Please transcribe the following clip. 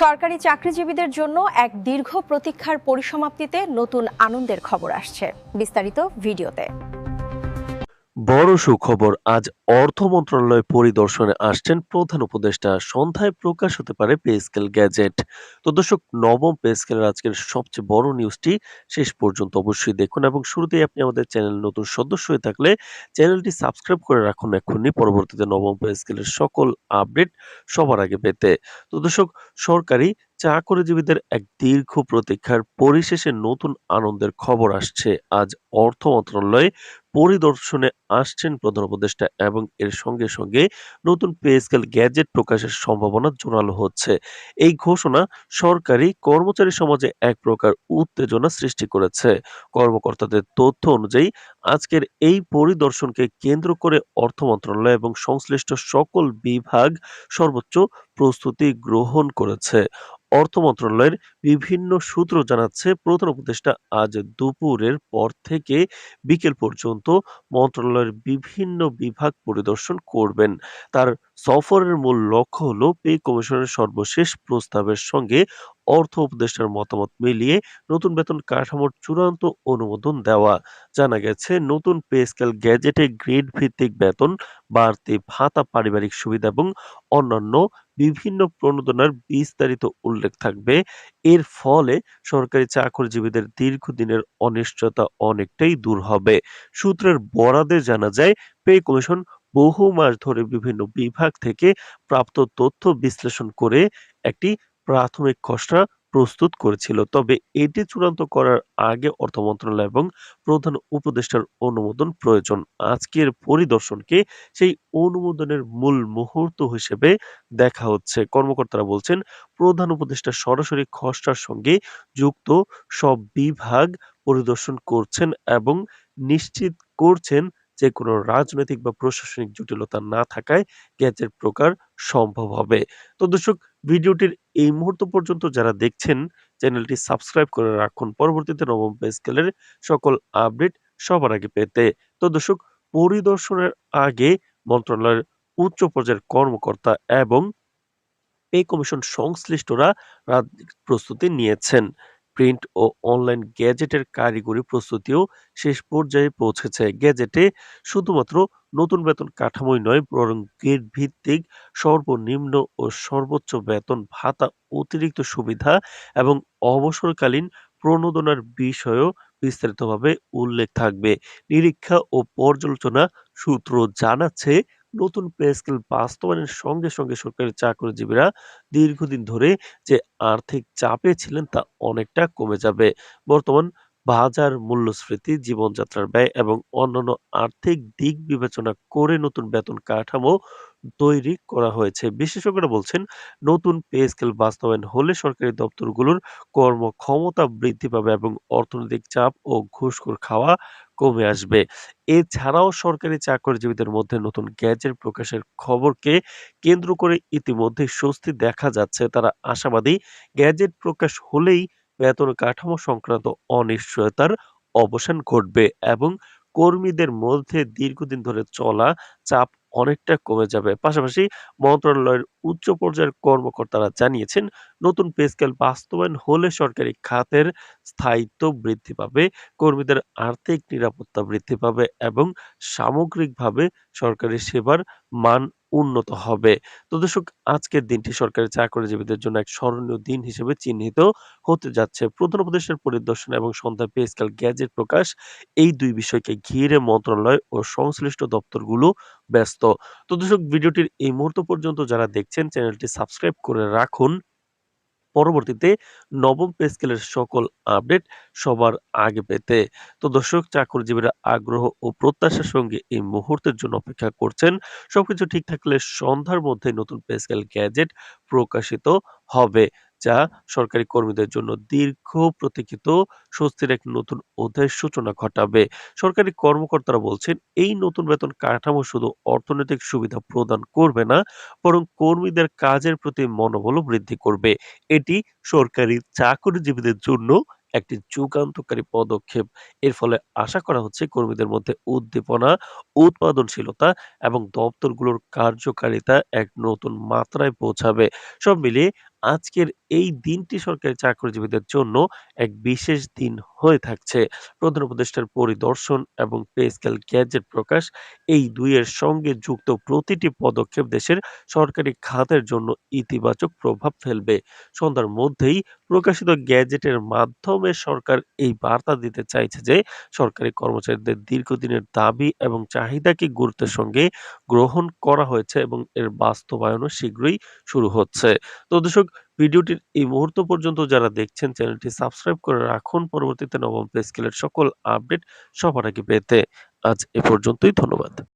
সরকারি চাকরিজীবীদের জন্য এক দীর্ঘ প্রতীক্ষার পরিসমাপ্তিতে নতুন আনন্দের খবর আসছে। বিস্তারিত ভিডিওতে। বড় সুখবর, আজ অর্থ মন্ত্রণালয় পরিদর্শনে আসছেন প্রধান উপদেষ্টা। সন্ধ্যায় প্রকাশ হতে পারে পে স্কেল গ্যাজেট তো দর্শক, নবম পে স্কেলের আজকের সবচেয়ে বড় নিউজটি শেষ পর্যন্ত অবশ্যই দেখুন এবং শুরুতেই আপনি আমাদের চ্যানেল নতুন সদস্য হয়ে থাকলে চ্যানেলটি সাবস্ক্রাইব করে রাখুন এখনই পরবর্তীতে নবম পে স্কেলের সকল আপডেট সবার আগে পেতে। তো দর্শক, সরকারি চাকরিজীবীদের এক দীর্ঘ প্রতীক্ষার পরিশেষে নতুন আনন্দের খবর আসছে। আজ অর্থ মন্ত্রণালয়ে পরিদর্শনে আসছেন প্রধান উপদেষ্টা এবং এর সঙ্গে সঙ্গে নতুন পে স্কেল গ্যাজেট প্রকাশের সম্ভাবনা জোরালো হচ্ছে। এই ঘোষণা সরকারি কর্মচারী সমাজে এক প্রকার উত্তেজনা সৃষ্টি করেছে। কর্মকর্তাদের তথ্য অনুযায়ী, আজকের এই পরিদর্শনকে কেন্দ্র করে অর্থ মন্ত্রণালয় এবং সংশ্লিষ্ট সকল বিভাগ সর্বোচ্চ প্রস্তুতি গ্রহণ করেছে। অর্থ মন্ত্রণালয়ের বিভিন্ন সূত্র জানাচ্ছে, প্রধান উপদেষ্টা আজ দুপুরের পর থেকে বিকেল পর্যন্ত মন্ত্রণালয়ের বিভিন্ন বিভাগ পরিদর্শন করবেন। তার সফরের মূল লক্ষ্য হলো পে কমিশনের সর্বশেষ প্রস্তাবের সঙ্গে অর্থ উপদেষ্টার মতামত মিলিয়ে নতুন বেতন কাঠামোর চূড়ান্ত অনুমোদন দেওয়া। জানা গেছে, নতুন পে স্কেল গ্যাজেটে গ্রেড ভিত্তিক বেতন, বাড়তি ভাতা পারিবারিক সুবিধা এবং অন্যান্য বিভিন্ন প্রণোদনার বিস্তারিত উল্লেখ থাকবে। এর ফলে সরকারি চাকরিজীবীদের দীর্ঘদিনের অনিশ্চয়তা অনেকটাই দূর হবে। সূত্রের বরাদে জানা যায়, পে কমিশন বহু মাস ধরে বিভিন্ন বিভাগ থেকে প্রাপ্ত তথ্য বিশ্লেষণ করে একটি প্রাথমিক খসড়া প্রস্তুত করেছিল। তবে এটি চূড়ান্ত করার আগে অর্থ মন্ত্রণালয় এবং প্রধান উপদেষ্টার অনুমোদন প্রয়োজন। আজকের পরিদর্শনকে সেই অনুমোদনের মূল মুহূর্ত হিসেবে দেখা হচ্ছে। কর্মকর্তারা বলছেন, প্রধান উপদেষ্টা সরাসরি খসড়ার সঙ্গে যুক্ত সব বিভাগ পরিদর্শন করছেন এবং নিশ্চিত করছেন যে কোনো রাজনৈতিক বা প্রশাসনিক জটিলতা না থাকায় গ্যাজেট প্রকার সম্ভব হবে। তো দর্শক, ভিডিওটির এই মুহূর্ত পর্যন্ত যারা দেখছেন, চ্যানেলটি সাবস্ক্রাইব করে রাখুন। পরবর্তীতে নবম পে স্কেলের সকল আপডেট সবার আগে পেতে। তো দর্শক, পরিদর্শনের আগে মন্ত্রণালয়ের উচ্চ পর্যায়ের কর্মকর্তা এবং পে কমিশন সংশ্লিষ্টরা প্রস্তুতি নিয়েছেন। প্রিন্ট ও অনলাইন গ্যাজেটের কারিগরি প্রস্তুতিও শেষ পর্যায়ে পৌঁছেছে। গ্যাজেটে শুধুমাত্র নতুন বেতন কাঠামোই নয়, বরং গ্রেড ভিত্তিক সর্বনিম্ন ও সর্বোচ্চ বেতন ভাতা অতিরিক্ত সুবিধা এবং অবসরকালীন প্রণোদনার বিষয়েও বিস্তারিতভাবে উল্লেখ থাকবে। নিরীক্ষা ও পর্যালোচনা সূত্র জানাচ্ছে, নতুন পে স্কেল বাস্তবায়নের সঙ্গে সঙ্গে সরকারি চাকরিজীবীরা দীর্ঘদিন ধরে যে আর্থিক চাপে ছিলেন তা অনেকটা কমে যাবে। বর্তমান বাজার মূল্যস্ফীতি, জীবনযাত্রার ব্যয় এবং অন্যান্য আর্থিক দিক বিবেচনা করে নতুন বেতন কাঠামো তৈরি করা হয়েছে। বিশেষজ্ঞরা বলছেন, নতুন পে স্কেল বাস্তবায়ন হলে সরকারি দপ্তরগুলোর কর্মক্ষমতা বৃদ্ধি পাবে এবং অর্থনৈতিক চাপ ও ঘুষখোর খাওয়া কমে আসবে। এছাড়াও সরকারি চাকরিজীবীদের মধ্যে নতুন গ্যাজেট প্রকাশের খবরকে কেন্দ্র করে ইতিমধ্যে স্বস্তি দেখা যাচ্ছে। তারা আশাবাদী, গ্যাজেট প্রকাশ হলেই বেতন কাঠামো সংক্রান্ত অনিশ্চয়তার অবসান ঘটবে এবং কর্মীদের মধ্যে দীর্ঘদিন ধরে চলা চাপ অনেকটা কমে যাবে। পাশাপাশি মন্ত্রণালয়ের উচ্চ পর্যায়ের কর্মকর্তারা জানিয়েছেন, নতুন পে স্কেল বাস্তবায়ন হলে সরকারি খাতের স্থায়িত্ব বৃদ্ধি পাবে, কর্মীদের আর্থিক নিরাপত্তা বৃদ্ধি পাবে এবং সামগ্রিকভাবে সরকারি সেবার মান উন্নত হবে। তো দর্শক, আজকের দিনটি সরকারি চাকরিজীবীদের জন্য এক স্মরণীয় দিন হিসেবে চিহ্নিত হতে যাচ্ছে। প্রধান উপদেশের পরিদর্শন এবং সন্ধ্যা পে স্কেল গ্যাজেট প্রকাশ, এই দুই বিষয়কে ঘিরে মন্ত্রণালয় ও সংশ্লিষ্ট দপ্তরগুলো ব্যস্ত। তো দর্শক, ভিডিওটির এই মুহূর্ত পর্যন্ত যারা দেখছেন, চ্যানেলটি সাবস্ক্রাইব করে রাখুন। পরবর্তীতে নবম পে স্কেলের সকল আপডেট সবার আগে পেতে। তো দর্শক, চাকরিজীবীরা আগ্রহ ও প্রত্যাশার সঙ্গে এই মুহূর্তের জন্য অপেক্ষা করছেন। সবকিছু ঠিক থাকলে সন্ধ্যার মধ্যে নতুন পে স্কেল গ্যাজেট প্রকাশিত হবে। যা সরকারি কর্মীদের জন্য দীর্ঘ প্রতীক্ষিত স্বস্তির এক নতুন অধ্যায়ের সূচনা ঘটাবে। সরকারি কর্মকর্তারা বলছেন, এই নতুন বেতন কাঠামো শুধু অর্থনৈতিক সুবিধা প্রদান করবে না, বরং কর্মীদের কাজের প্রতি মনোবলও বৃদ্ধি করবে। এটি সরকারি চাকরিজীবীদের জন্য একটি যুগান্তকারী পদক্ষেপ। এর ফলে আশা করা হচ্ছে কর্মীদের মধ্যে উদ্দীপনা, উৎপাদনশীলতা এবং দপ্তরগুলোর কার্যকারিতা এক নতুন মাত্রায় পৌঁছাবে। সব মিলিয়ে আজকের এই দিনটি সরকারি চাকরিজীবীদের জন্য এক বিশেষ দিন হয়ে থাকছে। প্রধান উপদেষ্টার পরিদর্শন এবং পে স্কেল গ্যাজেট প্রকাশ এই দুইয়ের সঙ্গে যুক্ত প্রতিটি পদক্ষেপ দেশের সরকারি খাতের জন্য ইতিবাচক প্রভাব ফেলবে। সন্ধ্যার মধ্যেই প্রকাশিত গ্যাজেটের মাধ্যমে সরকার এই বার্তা দিতে চাইছে যে, সরকারি কর্মচারীদের দীর্ঘদিনের দাবি এবং চাহিদাকে গুরুত্বের সঙ্গে গ্রহণ করা হয়েছে এবং এর বাস্তবায়নও শীঘ্রই শুরু হচ্ছে। তো দর্শক ভিডিওটির এই মুহূর্ত পর্যন্ত যারা দেখছেন, চ্যানেলটি সাবস্ক্রাইব করে রাখুন। পরবর্তীতে নবম পে স্কেলের সকল আপডেট সবার আগে পেতে আজ এ পর্যন্তই, ধন্যবাদ।